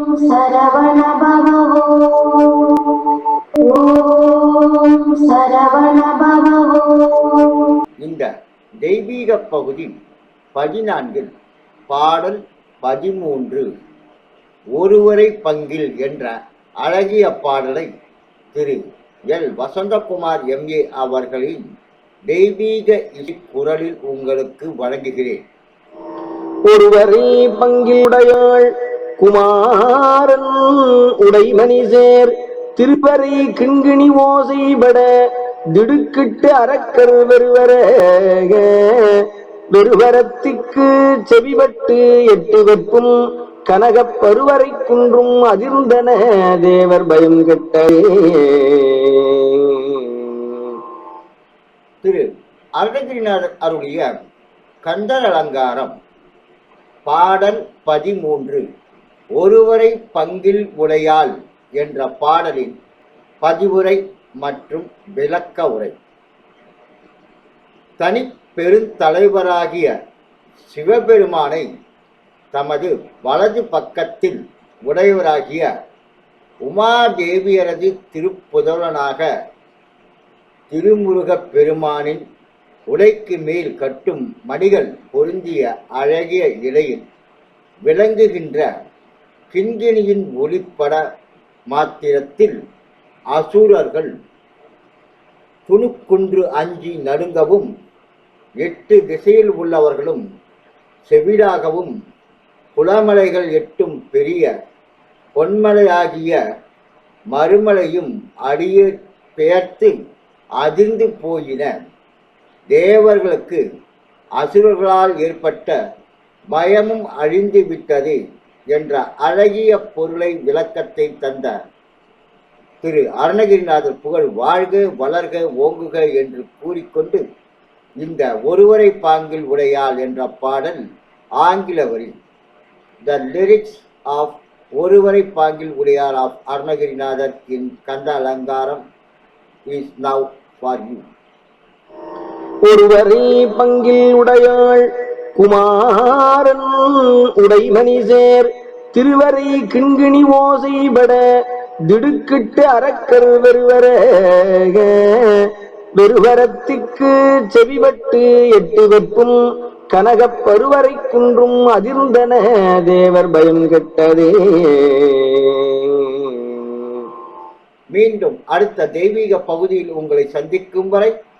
சரவண பவவோ ஓம் சரவண பவவோ இந்த தெய்வீக பகுதி பதினான்கில் பாடல் பதிமூன்று. ஒருவரை பங்கில் என்ற அழகிய பாடலை திரு. எல். வசந்தகுமார் எம்ஏ அவர்களின் தெய்வீக இசை குரலில் உங்களுக்கு வழங்குகிறேன். ஒருவரே பங்கிலுடையாள் குமாரன் உடைமணிசேர் திருப்பறை கிண்கிணி ஓசைபட திடுக்கிட்டு அரக்கர் வெறுவர. வெறுவரத்திற்கு செவிபட்டு எட்டு வெப்பும் கனகப் பருவரை குன்றும் அதிர்ந்தன தேவர் பயம் கெட்டே திரு அருணகிரிநாதர் அருளிய கந்தர் அலங்காரம் பாடல் பதிமூன்று. ஒருவரை பங்கில் உடையாள் என்ற பாடலின் பதிவுரை மற்றும் விளக்க உரை. தனி பெருந்தலைவராகிய சிவபெருமானை தமது வலது பக்கத்தில் உடையவராகிய உமாதேவியரது திருப்புதலனாக திருமுருகப் பெருமானின் உடைக்கு மேல் கட்டும் மணிகள் பொருந்திய அழகிய இலையில் விளங்குகின்ற கிண்கிணியின் ஒளிப்பட மாத்திரத்தில் அசுரர்கள் துணுக்குன்று அஞ்சி நடுங்கவும் எட்டு திசையில் உள்ளவர்களும் செவிடாகவும் குளமலைகள் எட்டும் பெரிய பொன்மலையாகிய மறுமலையும் அடியே பெயர்த்து அதிர்ந்து போயின. தேவர்களுக்கு அசுரர்களால் ஏற்பட்ட பயமும் அழிந்து விட்டது. என்ற அழகிய பொருளை விளக்கத்தை தந்த திரு அருணகிரிநாதர் புகழ் வாழ்க வளர்க ஓங்குக என்று கூறிக்கொண்டு இந்த ஒருவரை பாங்கில் உடையாள் என்ற பாடல் ஆங்கில வரி த லிரிக்ஸ் ஆஃப் ஒருவரை பாங்கில் உடையாள் ஆஃப் அருணகிரிநாதர் இன் கந்த அலங்காரம் இஸ் நவ் ஃபார் யூ ஒருவரை பங்கில் உடையாள் குமாரன் உடைமணி சேர் திருவரை கிண்கிணி ஓசைபட திடுக்கிட்டு அரக்கர் வெறுவர வெறுவரத்திற்கு செவிபட்டு எட்டு வெப்பும் கனகப் பருவரை குன்றும் அதிர்ந்தன தேவர் பயம் கெட்டதே. மீண்டும் அடுத்த தெய்வீக பகுதியில் உங்களை சந்திக்கும் வரை